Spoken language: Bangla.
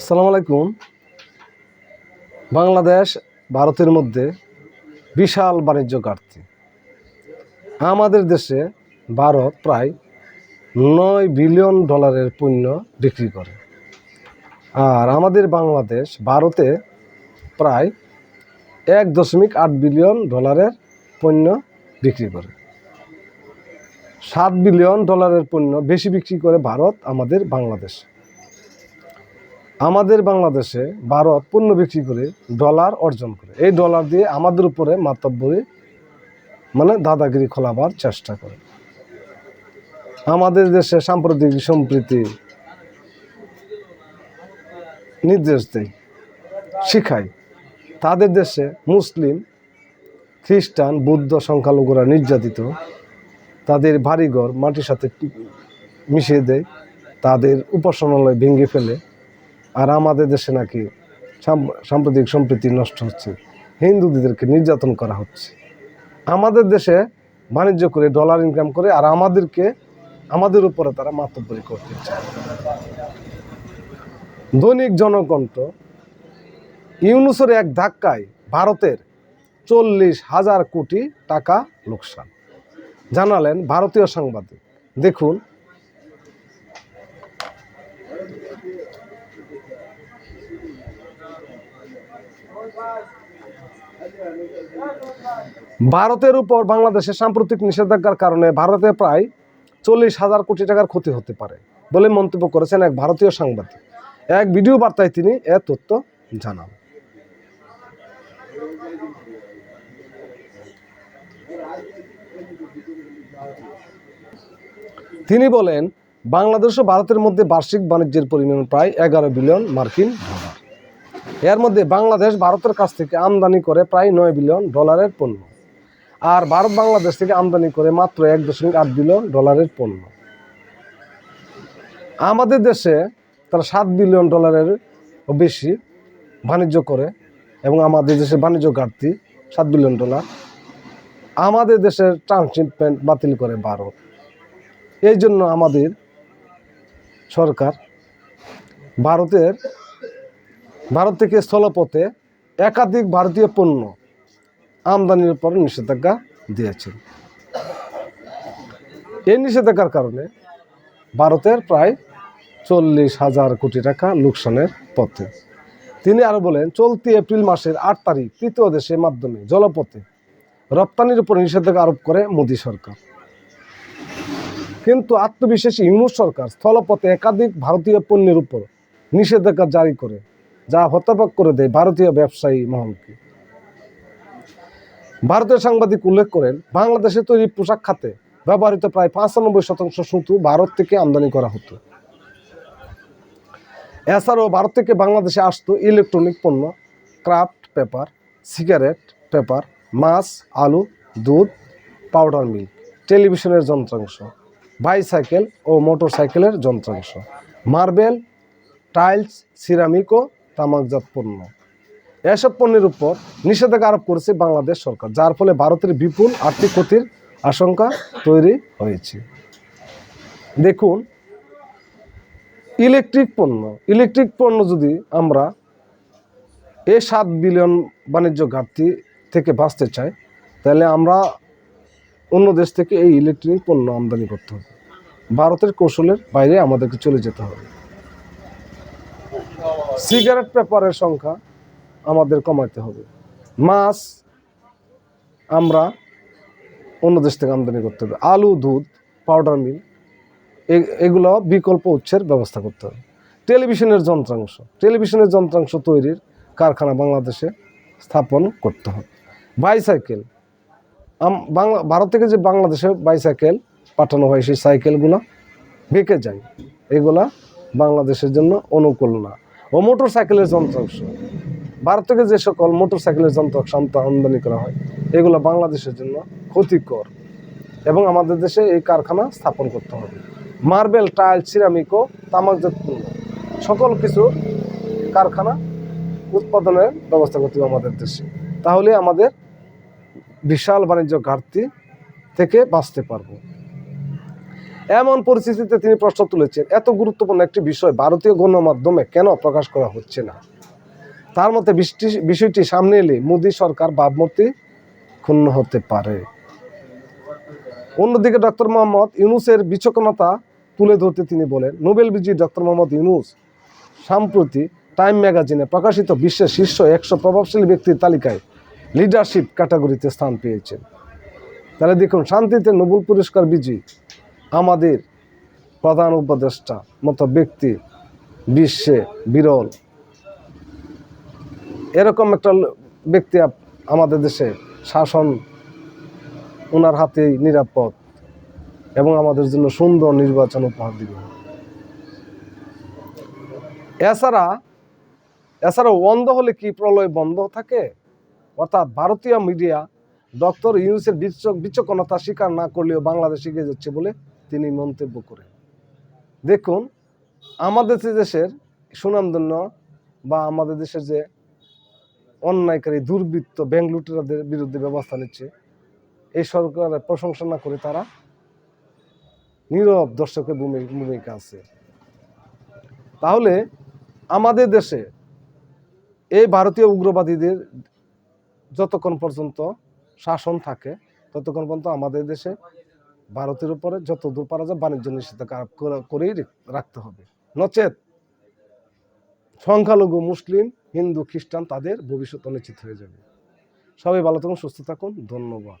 আসসালামু আলাইকুম। বাংলাদেশ ভারতের মধ্যে বিশাল বাণিজ্য ঘাটতি। আমাদের দেশে ভারত প্রায় নয় বিলিয়ন ডলারের পণ্য বিক্রি করে। আর আমাদের বাংলাদেশ ভারতে প্রায় এক দশমিক আট বিলিয়ন ডলারের পণ্য বিক্রি করে। সাত বিলিয়ন ডলারের পণ্য বেশি বিক্রি করে ভারত আমাদের বাংলাদেশ। আমাদের বাংলাদেশে ভারত পণ্য বিক্রি করে ডলার অর্জন করে। এই ডলার দিয়ে আমাদের উপরে মাতব্বরি মানে দাদাগিরি খোলাবার চেষ্টা করে। আমাদের দেশে সাম্প্রতিক সম্প্রীতি নির্দেশ দেয়, শিখায়। তাদের দেশে মুসলিম, খ্রিস্টান, বৌদ্ধ সংখ্যালঘুরা নির্যাতিত, তাদের বাড়িঘর মাটির সাথে মিশিয়ে দেয়, তাদের উপাসনালয় ভেঙে ফেলে। আর আমাদের দেশে নাকি সাম- সাম্প্রতিক সম্প্রীতি নষ্ট হচ্ছে। হিন্দুদেরকে নির্যাতন করা হচ্ছে। আমাদের দেশে বাণিজ্য করে ডলার ইনকাম করে আর আমাদেরকে, আমাদের উপরে তারা মাতব্বরি করতে চায়। দৈনিক জনকণ্ঠ, ইউনুসের এক ধাক্কায় ভারতের চল্লিশ হাজার কোটি টাকা লোকসান। জানালেন ভারতীয় সাংবাদিক। দেখুন ভারতের উপর বাংলাদেশের সাম্প্রতিক নিষেধাজ্ঞার কারণে ভারতে প্রায় চল্লিশ হাজার কোটি টাকার ক্ষতি হতে পারে বলে মন্তব্য করেছেন এক ভারতীয় সাংবাদিক। এক ভিডিও বার্তায় তিনি এ তথ্য জানান। তিনি বলেন, বাংলাদেশ ও ভারতের মধ্যে বার্ষিক বাণিজ্যের পরিমাণ প্রায় এগারো বিলিয়ন মার্কিন এর মধ্যে বাংলাদেশ ভারতের কাছ থেকে আমদানি করে প্রায় নয় বিলিয়ন ডলারের পণ্য। আর ভারত বাংলাদেশ থেকে আমদানি করে মাত্র এক দশমিক আট বিলিয়ন ডলারের পণ্য। আমাদের দেশে তারা সাত বিলিয়ন ডলারের বেশি বাণিজ্য করে এবং আমাদের দেশে বাণিজ্য ঘাটতি সাত বিলিয়ন ডলার। আমাদের দেশের ট্রান্সশিপমেন্ট বাতিল করে ভারত। এই জন্য আমাদের সরকার ভারতের ভারত থেকে স্থলপথে একাধিক ভারতীয় পণ্য আমদানির উপর নিষেধাজ্ঞা দিয়েছেন। এই নিষেধাজ্ঞার কারণে ভারতের প্রায় চল্লিশ হাজার কোটি টাকা লোকসানের পথে। তিনি আরও বলেন, চলতি এপ্রিল মাসের আট তারিখ তৃতীয় দেশের মাধ্যমে জলপথে রপ্তানির উপর নিষেধাজ্ঞা আরোপ করে মোদী সরকার। কিন্তু আত্মবিশ্বাসী ইউনুস সরকার স্থলপথে একাধিক ভারতীয় পণ্যের উপর নিষেধাজ্ঞা জারি করে যা হতবাক করে দেয় ভারতীয় ব্যবসায়ী মহলকে। ভারতীয় সাংবাদিক উল্লেখ করেন, বাংলাদেশে তৈরি পোশাক খাতে ব্যবহৃত প্রায় পঁচানব্বই শতাংশ সুতো ভারত থেকে আমদানি করা হতো। এছাড়াও ভারত থেকে বাংলাদেশে আসতো ইলেকট্রনিক পণ্য, ক্রাফট পেপার, সিগারেট পেপার, মাছ, আলু, দুধ, পাউডার মিল্ক, টেলিভিশনের যন্ত্রাংশ, বাইসাইকেল ও মোটরসাইকেলের যন্ত্রাংশ, মার্বেল, টাইলস সিরামিক ও তামাকজাত পণ্য। এসব পণ্যের উপর নিষেধাজ্ঞা আরোপ করেছে বাংলাদেশ সরকার, যার ফলে ভারতের বিপুল আর্থিক ক্ষতির আশঙ্কা তৈরি হয়েছে। দেখুন, ইলেকট্রিক পণ্য ইলেকট্রিক পণ্য যদি আমরা এ সাত বিলিয়ন বাণিজ্য ঘাটতি থেকে বাঁচতে চাই, তাহলে আমরা অন্য দেশ থেকে এই ইলেকট্রিক পণ্য আমদানি করতে হবে। ভারতের কৌশলের বাইরে আমাদেরকে চলে যেতে হবে। সিগারেট পেপারের সংখ্যা আমাদের কমাতে হবে। মাছ আমরা অন্য দেশ থেকে আমদানি করতে হবে। আলু, দুধ পাউডার মিল এগুলো বিকল্প উৎসের ব্যবস্থা করতে হবে। টেলিভিশনের যন্ত্রাংশ টেলিভিশনের যন্ত্রাংশ তৈরির কারখানা বাংলাদেশে স্থাপন করতে হবে। বাইসাইকেল বাংলা, ভারত থেকে যে বাংলাদেশে বাইসাইকেল পাঠানো হয়, সেই সাইকেলগুলো বেঁকে যায়। এগুলা বাংলাদেশের জন্য অনুকূল না। ও মোটর সাইকেলের যন্ত্রাংশ। ভারত থেকে যে সকল মোটর সাইকেলের যন্ত্রাংশ আম- আমদানি করা হয়, এগুলো বাংলাদেশের জন্য ক্ষতিকর এবং আমাদের দেশে এই কারখানা স্থাপন করতে হবে। মার্বেল, টাইল, সিরামিক ও তামাকজাত পণ্য সকল কিছু কারখানা উৎপাদনের ব্যবস্থা করতে হবে আমাদের দেশে। তাহলে আমাদের বিশাল বাণিজ্য ঘাটতি থেকে বাঁচতে পারব। এমন পরিস্থিতিতে তিনি প্রশ্ন তুলেছেন, এত গুরুত্বপূর্ণ একটি বিষয় ভারতীয় গণমাধ্যমে কেন প্রকাশ করা হচ্ছে না? তার মতে বিষয়টি সামনে এলে মোদী সরকার ভাবমূর্তি ক্ষুণ্ণ হতে পারে। অন্যদিকে ডক্টর মোহাম্মদ ইউনুসের বিচক্ষণতা তুলে ধরতে তিনি বলেন, নোবেল বিজয়ী ডক্টর মোহাম্মদ ইউনুস সম্প্রতি টাইম ম্যাগাজিনে প্রকাশিত বিশ্বের শীর্ষ একশো প্রভাবশালী ব্যক্তির তালিকায় লিডারশিপ ক্যাটাগরিতে স্থান পেয়েছেন। তাহলে দেখুন, শান্তিতে নোবেল পুরস্কার বিজয়ী আমাদের প্রধান উপদেষ্টা মতো ব্যক্তি বিশ্বে বিরল। এরকম একটা ব্যক্তি আমাদের দেশে শাসন ওনার হাতেই নিরাপদ এবং আমাদের জন্য সুন্দর নির্বাচন উপহার দিবে। এছাড়া এছাড়া বন্ধ হলে কি প্রলয় বন্ধ থাকে? অর্থাৎ ভারতীয় মিডিয়া ডক্টর ইউনুসের বিচক- বিচক্ষণতা স্বীকার না করলেও বাংলাদেশ এগিয়ে যাচ্ছে বলে তিনি মন্তব্য করেন। দেখুন, আমাদের যে দেশের সুনামধন্য বা আমাদের দেশের যে অন্যায়কারী, দুর্বৃত্ত, ব্যাংক লুটেরাদের বিরুদ্ধে ব্যবস্থা নিচ্ছে, এই সরকারের প্রশংসা না করে তারা নীরব দর্শকের ভূমি- ভূমিকা আছে। তাহলে আমাদের দেশে এই ভারতীয় উগ্রবাদীদের যতক্ষণ পর্যন্ত শাসন থাকে, ততক্ষণ পর্যন্ত আমাদের দেশে ভারতের উপরে যত দূর পারা যায় বাণিজ্য নিষেধাজ্ঞা করেই রাখতে হবে। নচেত সংখ্যালঘু, মুসলিম, হিন্দু, খ্রিস্টান তাদের ভবিষ্যৎ অনিশ্চিত হয়ে যাবে। সবাই ভালো থাকুন, সুস্থ থাকুন। ধন্যবাদ।